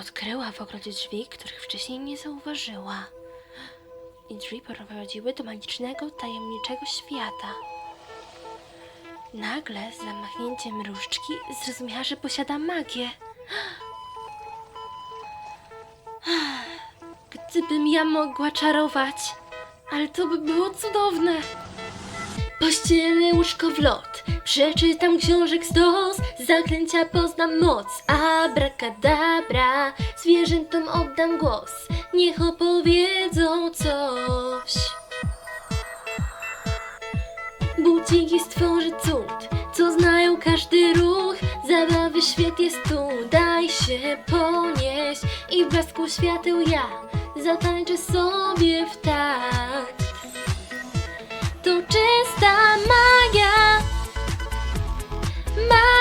Odkryła w ogrodzie drzwi, których wcześniej nie zauważyła. I drzwi prowadziły do magicznego, tajemniczego świata. Nagle, z zamachnięciem różdżki, zrozumiała, że posiada magię. Gdybym ja mogła czarować, ale to by było cudowne. Pościelę łóżko w lot, przeczytam książek stos, zaklęcia poznam moc, abracadabra, zwierzętom oddam głos, niech opowiedzą coś. Buciki stworzy cud, co znają każdy ruch, zabawy świat jest tu, daj się ponieść. I w blasku świateł ja zatańczę sobie w takt.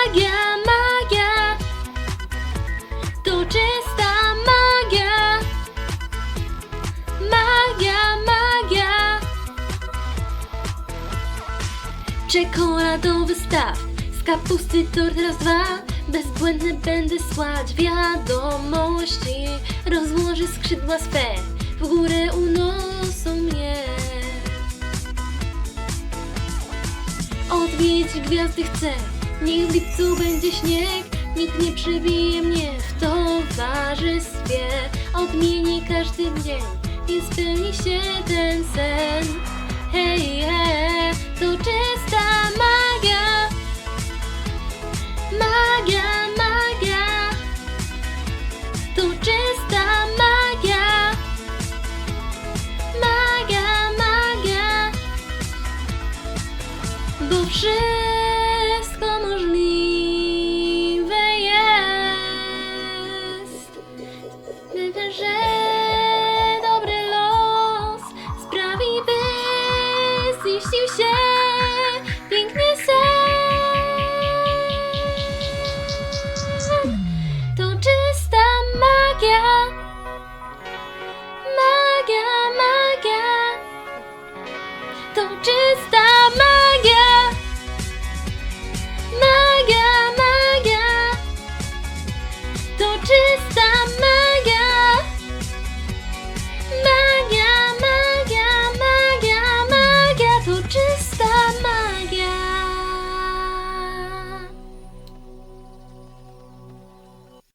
Magia, magia. To czysta magia, magia, magia. Czekoladowy staw, z kapusty tort raz dwa. Bezbłędny będę słać wiadomości. Rozłożę skrzydła swe, w górę uniosą mnie. Odwiedzić gwiazdy chcę, niech w lipcu będzie śnieg, nikt nie przebije mnie w towarzystwie. Odmieni każdy dzień i spełni się ten sen. Hej, he, to czysta magia, magia, magia. To czysta magia, magia, magia bo wszystko to czysto